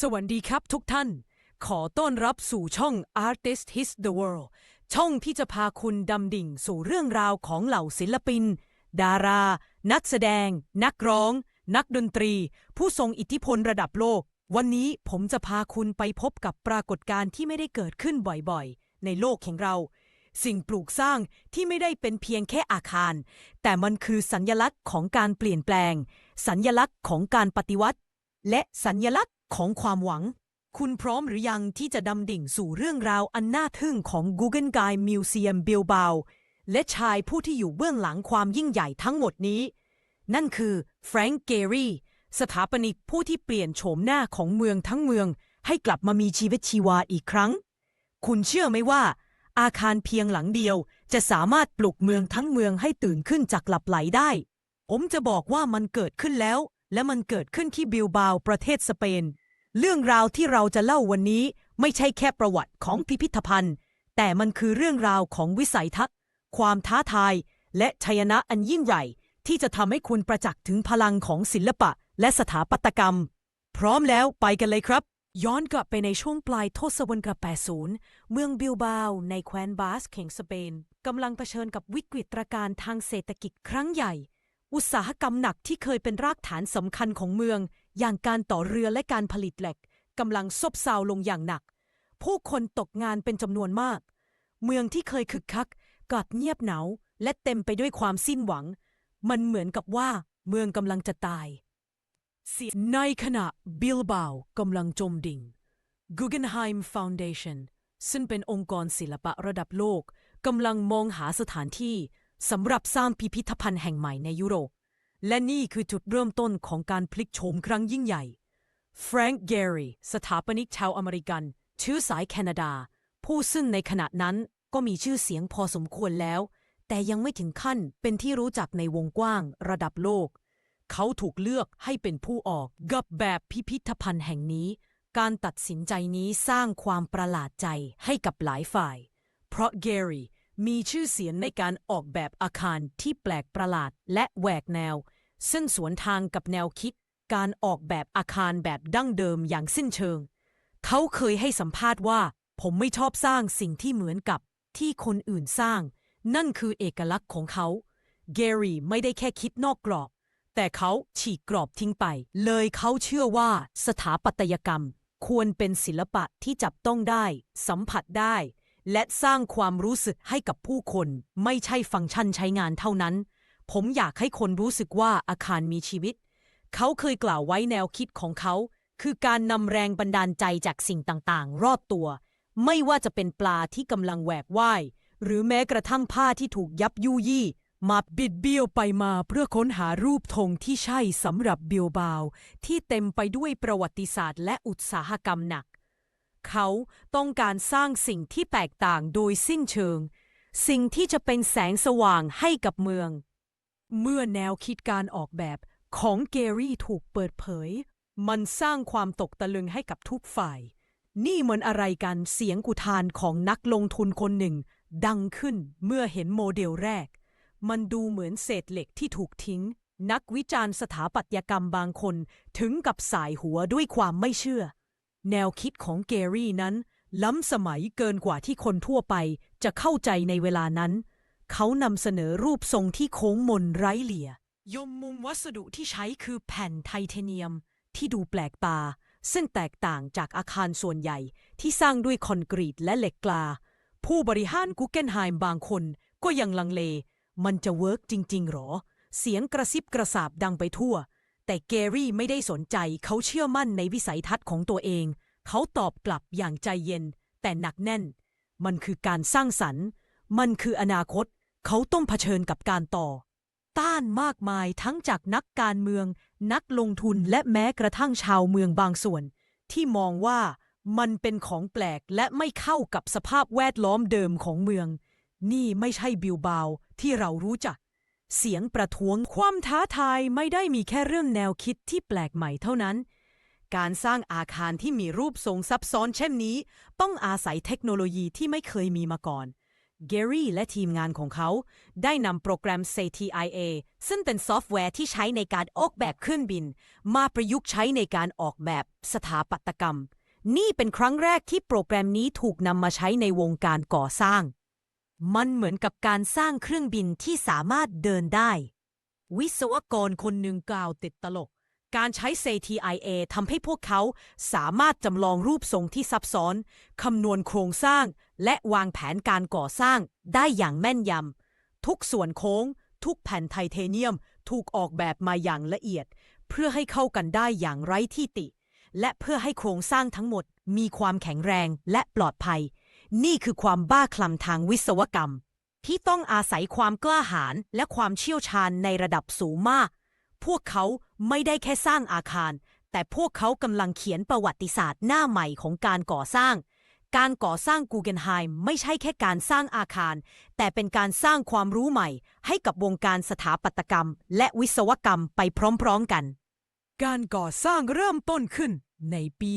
สวัสดีครับทุกท่าน ขอต้อนรับสู่ช่อง Artist His the World ช่องที่จะพาคุณดำดิ่งสู่เรื่องราวของเหล่าศิลปิน ดารา นักแสดง นักร้อง นักดนตรี ผู้ทรงอิทธิพลระดับโลก วันนี้ผมจะพาคุณไปพบกับปรากฏการณ์ที่ไม่ได้เกิดขึ้นบ่อยๆ ในโลกแห่งเรา สิ่งปลูกสร้างที่ไม่ได้เป็นเพียงแค่อาคาร แต่มันคือสัญญลักษณ์ของการเปลี่ยนแปลง สัญญลักษณ์ของการปฏิวัติ และสัญญลักษณ์ ของความหวัง คุณพร้อมหรือยังที่จะดำดิ่งสู่เรื่องราวอันน่าทึ่งของ Guggenheim Museum Bilbao และชายผู้ที่อยู่เบื้องหลังความยิ่งใหญ่ทั้งหมดนี้ นั่นคือแฟรงก์เกรีสถาปนิกผู้ที่เปลี่ยนโฉมหน้าของเมืองทั้งเมือง ให้กลับมามีชีวิตชีวาอีกครั้ง คุณเชื่อไหมว่า อาคารเพียงหลังเดียวจะสามารถปลุกเมืองทั้งเมืองให้ตื่นขึ้นจากหลับไหลได้ ผมจะบอกว่ามันเกิดขึ้นแล้ว และมันเกิดขึ้นที่บิลบาวประเทศสเปน เรื่องราวที่เราจะเล่าวันนี้ไม่ใช่แค่ประวัติของพิพิธภัณฑ์ แต่มันคือเรื่องราวของวิสัยทัศน์ ความท้าทาย และชัยนะอันยิ่งใหญ่ ที่จะทำให้คุณประจักษ์ถึงพลังของศิลปะ และสถาปัตยกรรม พร้อมแล้วไปกันเลยครับ ย้อนกลับไปในช่วงปลายทศวรรษกับ80 เมืองบิลบาว ในแคว้นบาสก์แห่งสเปนกำลังเผชิญกับวิกฤตการณ์ทางเศรษฐกิจครั้งใหญ่ อุตสาหกรรมหนักที่เคยเป็นรากฐานสำคัญของเมือง อย่างการต่อเรือและการผลิตเหล็กกำลังซบเซาลงอย่างหนัก ผู้คนตกงานเป็นจำนวนมาก เมืองที่เคยคึกคักกลับเงียบเหงาและเต็มไปด้วยความสิ้นหวัง มันเหมือนกับว่าเมืองกำลังจะตายเสียในขณะบิลบาวกำลังจมดิ่ง Guggenheim Foundation ซึ่งเป็นองค์กรศิลปะระดับโลกกำลังมองหาสถานที่ สำหรับสร้างพิพิธภัณฑ์แห่งใหม่ในยุโรป และนี่คือจุดเริ่มต้นของการพลิกโฉมครั้งยิ่งใหญ่แฟรงก์เกรีสถาปนิกชาวอเมริกัน เชื้อสายแคนาดา ผู้ซึ่งในขณะนั้นก็มีชื่อเสียงพอสมควรแล้ว แต่ยังไม่ถึงขั้นเป็นที่รู้จักในวงกว้างระดับโลก เขาถูกเลือกให้เป็นผู้ออกกับแบบพิพิธภัณฑ์แห่งนี้ การตัดสินใจนี้สร้างความประหลาดใจให้กับหลายฝ่าย เพราะเกรี มีชื่อเสียงในการออกแบบอาคารที่แปลกประหลาดและแหวกแนว ซึ่งสวนทางกับแนวคิด การออกแบบอาคารแบบดั้งเดิมอย่างสิ้นเชิง เขาเคยให้สัมภาษณ์ว่า ผมไม่ชอบสร้างสิ่งที่เหมือนกับที่คนอื่นสร้าง นั่นคือเอกลักษณ์ของเขา เกรีไม่ได้แค่คิดนอกกรอบ แต่เขาฉีกกรอบทิ้งไป เลยเขาเชื่อว่าสถาปัตยกรรม ควรเป็นศิลปะที่จับต้องได้ สัมผัสได้ และสร้างความรู้สึกให้กับผู้คน ไม่ใช่ฟังก์ชันใช้งานเท่านั้น ผมอยากให้คนรู้สึกว่าอาคารมีชีวิต เขาเคยกล่าวไว้แนวคิดของเขา คือการนำแรงบันดาลใจจากสิ่งต่างๆ รอบตัว ไม่ว่าจะเป็นปลาที่กำลังแหวกว่าย หรือแม้กระทั่งผ้าที่ถูกยับยุยี่ มาบิดเบี้ยวไปมาเพื่อค้นหารูปธงที่ใช่สำหรับเบิลบาว ที่เต็มไปด้วยประวัติศาสตร์และอุตสาหกรรมหนัก เขาต้องการสร้างสิ่งที่แตกต่างโดยสิ้นเชิง สิ่งที่จะเป็นแสงสว่างให้กับเมือง เมื่อแนวคิดการออกแบบของเกรี่ถูกเปิดเผย มันสร้างความตกตะลึงให้กับทุกฝ่าย นี่มันอะไรกันเสียงกุทานของนักลงทุนคนหนึ่ง ดังขึ้นเมื่อเห็นโมเดลแรก มันดูเหมือนเศษเหล็กที่ถูกทิ้ง นักวิจารณ์สถาปัตยกรรมบางคนถึงกับสายหัวด้วยความไม่เชื่อ แนวคิดของเกรี่นั้น ล้ำสมัยเกินกว่าที่คนทั่วไปจะเข้าใจในเวลานั้น เขานำเสนอรูปทรงที่โค้งมนไร้เหลี่ย ยมมุมวัสดุที่ใช้คือแผ่นไทเทเนียม ที่ดูแปลกตา ซึ่งแตกต่างจากอาคารส่วนใหญ่ที่สร้างด้วยคอนกรีตและเหล็กกลา ผู้บริหารกุเกนไฮม์บางคนก็ยังลังเล มันจะเวิร์กจริง ๆ หรอ เสียงกระซิบกระซาบดังไปทั่ว แต่เกรี่ไม่ได้สนใจเขาเชื่อมั่นในวิสัยทัศน์ของตัวเอง เขาตอบกลับอย่างใจเย็น แต่หนักแน่น มันคือการสร้างสรรค์ มันคืออนาคต เขาต้องเผชิญกับการต่อ ต้านมากมายทั้งจากนักการเมือง นักลงทุนและแม้กระทั่งชาวเมืองบางส่วน ที่มองว่ามันเป็นของแปลกและไม่เข้ากับสภาพแวดล้อมเดิมของเมือง นี่ไม่ใช่บิลบาวที่เรารู้จัก เสียงประท้วงความท้าทายไม่ได้มีแค่เรื่องแนวคิดที่แปลกใหม่เท่านั้น การสร้างอาคารที่มีรูปทรงซับซ้อนเช่นนี้ ต้องอาศัยเทคโนโลยีที่ไม่เคยมีมาก่อนเกรี่และทีมงานของเขา ได้นำโปรแกรม CTIA ซึ่งเป็นซอฟต์แวร์ที่ใช้ในการออกแบบเครื่องบิน มาประยุกต์ใช้ในการออกแบบสถาปัตยกรรม นี่เป็นครั้งแรกที่โปรแกรมนี้ถูกนำมาใช้ในวงการก่อสร้าง มันเหมือนกับการสร้างเครื่องบินที่สามารถเดินได้ วิศวกรคนหนึ่งกล่าวติดตลก การใช้ CTIA ทำให้พวกเขาสามารถจำลองรูปทรงที่ซับซ้อน คำนวณโครงสร้าง และวางแผนการก่อสร้างได้อย่างแม่นยำ ทุกส่วนโค้ง ทุกแผ่นไทเทเนียมถูกออกแบบมาอย่างละเอียด เพื่อให้เข้ากันได้อย่างไร้ที่ติ และเพื่อให้โครงสร้างทั้งหมดมีความแข็งแรงและปลอดภัย นี่คือความบ้าคลั่งทางวิศวกรรม ที่ต้องอาศัยความกล้าหาญและความเชี่ยวชาญในระดับสูงมาก พวกเขาไม่ได้แค่สร้างอาคาร แต่พวกเขากำลังเขียนประวัติศาสตร์หน้าใหม่ของการก่อสร้าง การก่อสร้างกูเกนไฮม์ไม่ใช่แค่การสร้างอาคาร แต่เป็นการสร้างความรู้ใหม่ ให้กับวงการสถาปัตยกรรม และวิศวกรรมไปพร้อมๆกัน การก่อสร้างเริ่มต้นขึ้นในปี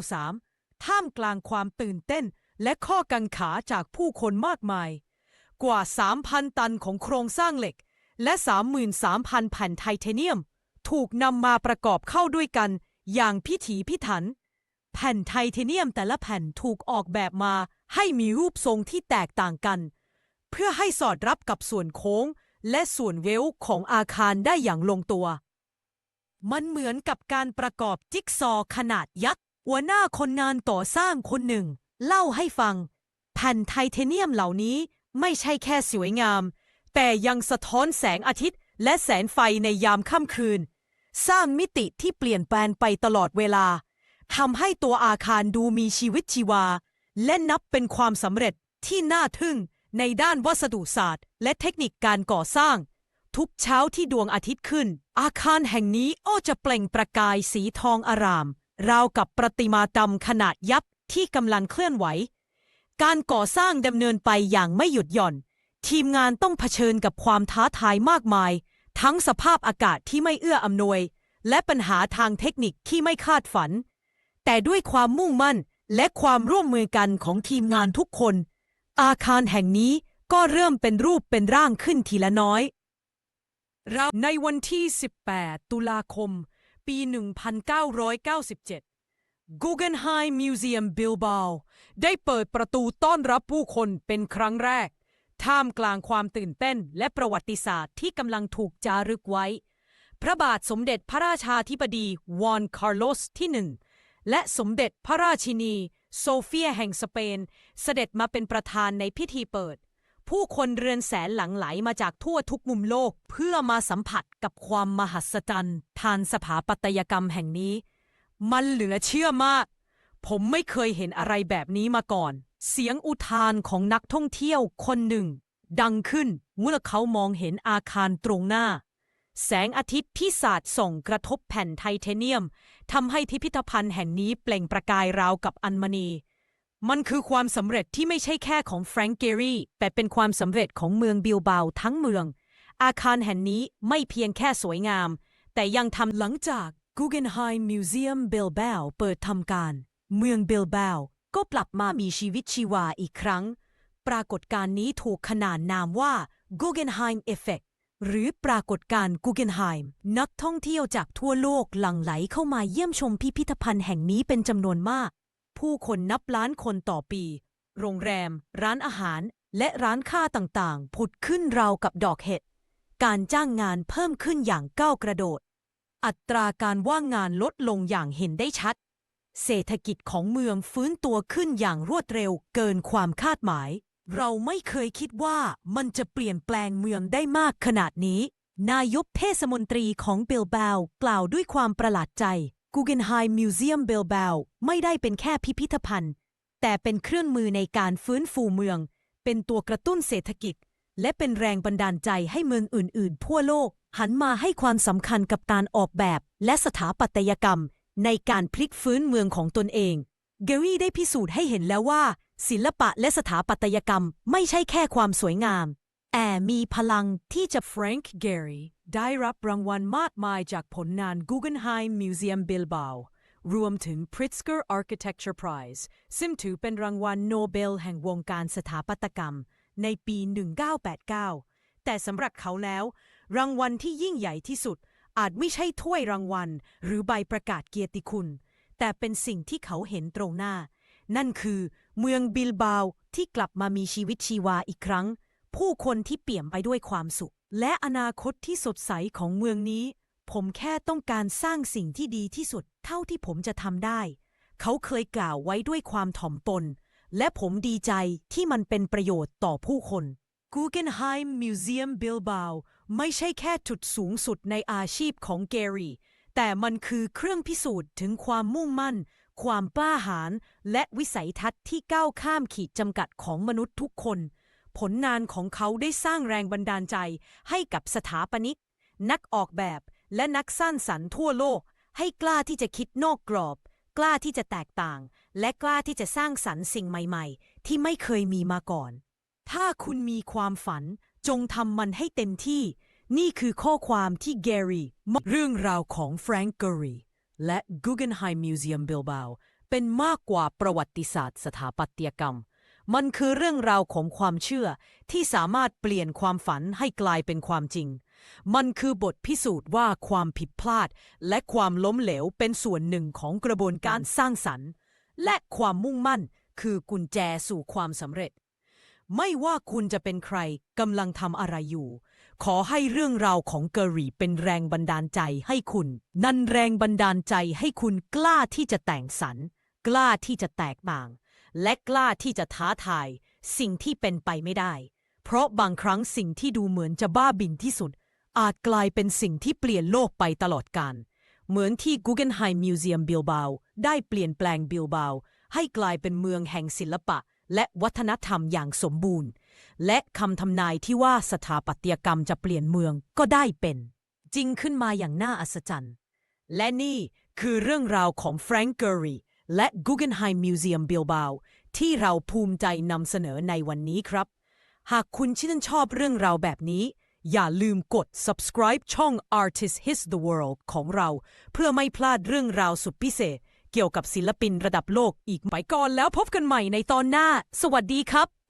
1993 ท่ามกลางความตื่นเต้น และข้อกังขาจากผู้คนมากมาย กว่า 3,000 ตันของโครงสร้างเหล็ก และ 33,000 แผ่นไทเทเนียม ถูกนำมาประกอบเข้าด้วยกันอย่างพิถีพิถัน แผ่นไทเทเนียมแต่ละแผ่นถูกออกแบบมาให้มีรูปทรงที่แตกต่างกัน เพื่อให้สอดรับกับส่วนโค้งและส่วนเวลของอาคารได้อย่างลงตัว มันเหมือนกับการประกอบจิ๊กซอว์ขนาดยักษ์หัวหน้าคนงานก่อสร้างคนหนึ่ง เล่าให้ฟัง แผ่นไทเทเนียมเหล่านี้ไม่ใช่แค่สวยงาม แต่ยังสะท้อนแสงอาทิตย์ และแสงไฟในยามค่ำคืน สร้างมิติที่เปลี่ยนแปลงไปตลอดเวลาทำให้ตัวอาคารดูมีชีวิตชีวา และนับเป็นความสำเร็จที่น่าทึ่งในด้านวัสดุศาสตร์ และเทคนิคการก่อสร้าง ทุกเช้าที่ดวงอาทิตย์ขึ้น อาคารแห่งนี้อ้อจะเปล่งประกายสีทองอาราม ราวกับประติมากรรมขนาดยักษ์ ที่กำลังเคลื่อนไหว การก่อสร้างดำเนินไปอย่างไม่หยุดหย่อน ทีมงานต้องเผชิญกับความท้าทายมากมาย ทั้งสภาพอากาศที่ไม่เอื้ออำนวย และปัญหาทางเทคนิคที่ไม่คาดฝัน แต่ด้วยความมุ่งมั่นและความร่วมมือกันของทีมงานทุกคน อาคารแห่งนี้ก็เริ่มเป็นรูปเป็นร่างขึ้นทีละน้อยเราในวันที่ 18 ตุลาคม ปี 1997 Guggenheim Museum Bilbao ได้เปิดประตูต้อนรับผู้คนเป็นครั้งแรก ท่ามกลางความตื่นเต้นและประวัติศาสตร์ที่กำลังถูกจารึกไว้ พระบาทสมเด็จพระราชาธิบดีวอนคาร์โลสที่หนึ่งและสมเด็จพระราชินี โซเฟียแห่งสเปน เสด็จมาเป็นประธานในพิธีเปิด ผู้คนเรือนแสนหลั่งไหลมาจากทั่วทุกมุมโลกเพื่อมาสัมผัสกับความมหัศจรรย์ทางสถาปัตยกรรมแห่งนี้ มันเหลือเชื่อมาก ผมไม่เคยเห็นอะไรแบบนี้มาก่อน เสียงอุทานของนักท่องเที่ยวคนหนึ่ง ดังขึ้นเมื่อเขามองเห็นอาคารตรงหน้า แสงอาทิตย์ที่สาดส่องกระทบแผ่นไทเทเนียมทำให้พิพิธภัณฑ์แห่งนี้เปล่งประกายราวกับอัญมณี มันคือความสำเร็จที่ไม่ใช่แค่ของแฟรงก์เกรีแต่เป็นความสำเร็จของเมืองบิลบาวทั้งเมือง อาคารแห่งนี้ไม่เพียงแค่สวยงาม แต่ยังทำหลังจาก Guggenheim Museum Bilbao เปิดทำการ เมืองบิลบาวก็กลับมามีชีวิตชีวาอีกครั้ง ปรากฏการณ์นี้ถูกขนานนามว่า Guggenheim Effect หรือปรากฏการณ์กูเกนไฮม์นักท่องเที่ยวจากทั่วโลกหลั่งไหลเข้ามาเยี่ยมชมพิพิธภัณฑ์แห่งนี้เป็นจำนวนมาก ผู้คนนับล้านคนต่อปี โรงแรม ร้านอาหาร และร้านค้าต่างๆ ผุดขึ้นราวกับดอกเห็ด การจ้างงานเพิ่มขึ้นอย่างก้าวกระโดด อัตราการว่างงานลดลงอย่างเห็นได้ชัด เศรษฐกิจของเมืองฟื้นตัวขึ้นอย่างรวดเร็วเกินความคาดหมาย เราไม่เคยคิดว่ามันจะเปลี่ยนแปลงเมืองได้มากขนาดนี้ นายกเทศมนตรีของเบลเบาวกล่าวด้วยความประหลาดใจ Guggenheim Museum Bilbao ไม่ได้เป็นแค่พิพิธภัณฑ์ แต่เป็นเครื่องมือในการฟื้นฟูเมือง เป็นตัวกระตุ้นเศรษฐกิจ และเป็นแรงบันดาลใจให้เมืองอื่นๆ ทั่วโลก หันมาให้ความสำคัญกับการออกแบบและสถาปัตยกรรม ในการพลิกฟื้นเมืองของตนเอง เกรี่ได้พิสูจน์ให้เห็นแล้วว่า ศิลปะและสถาปัตยกรรมไม่ใช่แค่ความสวยงาม แต่มีพลังที่จะ Frank Gehry ได้รับรางวัลมากมายจากผลงาน Guggenheim Museum Bilbao รวมถึง Pritzker Architecture Prize ซึ่งถือเป็นรางวัลโนเบลแห่งวงการสถาปัตยกรรม ในปี 1989 แต่สำหรับเขาแล้ว รางวัลที่ยิ่งใหญ่ที่สุด อาจไม่ใช่ถ้วยรางวัล หรือใบประกาศเกียรติคุณ แต่เป็นสิ่งที่เขาเห็นตรงหน้า นั่นคือเมืองบิลบาวที่กลับมามีชีวิตชีวาอีกครั้ง ผู้คนที่เปี่ยมไปด้วยความสุข และอนาคตที่สดใสของเมืองนี้ ผมแค่ต้องการสร้างสิ่งที่ดีที่สุด เท่าที่ผมจะทำได้ เขาเคยกล่าวไว้ด้วยความถ่อมตน และผมดีใจที่มันเป็นประโยชน์ต่อผู้คน Guggenheim Museum Bilbao ไม่ใช่แค่จุดสูงสุดในอาชีพของแกรี่แต่มันคือเครื่องพิสูจน์ถึงความมุ่งมั่น ความกล้าหาญและวิสัยทัศน์ที่ก้าวข้ามขีดจำกัดของมนุษย์ทุกคน ผลงานของเขาได้สร้างแรงบันดาลใจให้กับสถาปนิก นักออกแบบและนักสร้างสรรค์ทั่วโลก ให้กล้าที่จะคิดนอกกรอบ กล้าที่จะแตกต่าง และกล้าที่จะสร้างสรรค์สิ่งใหม่ ๆ ที่ไม่เคยมีมาก่อน ถ้าคุณมีความฝันจงทำมันให้เต็มที่ นี่คือข้อความที่แกรี่เรื่องราวของแฟรงก์เกอรีและ Guggenheim Museum Bilbao เป็นมากกว่าประวัติศาสตร์สถาปัตยกรรม มันคือเรื่องราวของความเชื่อที่สามารถเปลี่ยนความฝันให้กลายเป็นความจริง มันคือบทพิสูจน์ว่าความผิดพลาด และความล้มเหลวเป็นส่วนหนึ่งของกระบวนการสร้างสรรค์ และความมุ่งมั่นคือกุญแจสู่ความสำเร็จ ไม่ว่าคุณจะเป็นใครกำลังทำอะไรอยู่ ขอให้เรื่องราวของเกอรี่เป็นแรงบันดาลใจให้คุณ นั่นแรงบันดาลใจให้คุณกล้าที่จะแต่งสรร์กล้าที่จะแตกต่าง และกล้าที่จะท้าทาย สิ่งที่เป็นไปไม่ได้ เพราะบางครั้งสิ่งที่ดูเหมือนจะบ้าบินที่สุด อาจกลายเป็นสิ่งที่เปลี่ยนโลกไปตลอดกาลเหมือนที่ Guggenheim Museum Bilbao ได้เปลี่ยนแปลงบิลบาวให้กลายเป็นเมืองแห่งศิลปะ และวัฒนธรรมอย่างสมบูรณ์ และคำทำนายที่ว่าสถาปัตยกรรมจะเปลี่ยนเมืองก็ได้เป็น จริงขึ้นมาอย่างน่าอัศจรรย์ และนี่คือเรื่องราวของแฟรงก์เกอรีและ Guggenheim Museum Bilbao ที่เราภูมิใจนำเสนอในวันนี้ครับ หากคุณชื่นชอบเรื่องราวแบบนี้ อย่าลืมกด subscribe ช่อง Artist His the World ของเรา เพื่อไม่พลาดเรื่องราวสุดพิเศษ เกี่ยวกับศิลปินระดับโลกอีกไปก่อนแล้วพบกันใหม่ในตอนหน้า สวัสดีครับ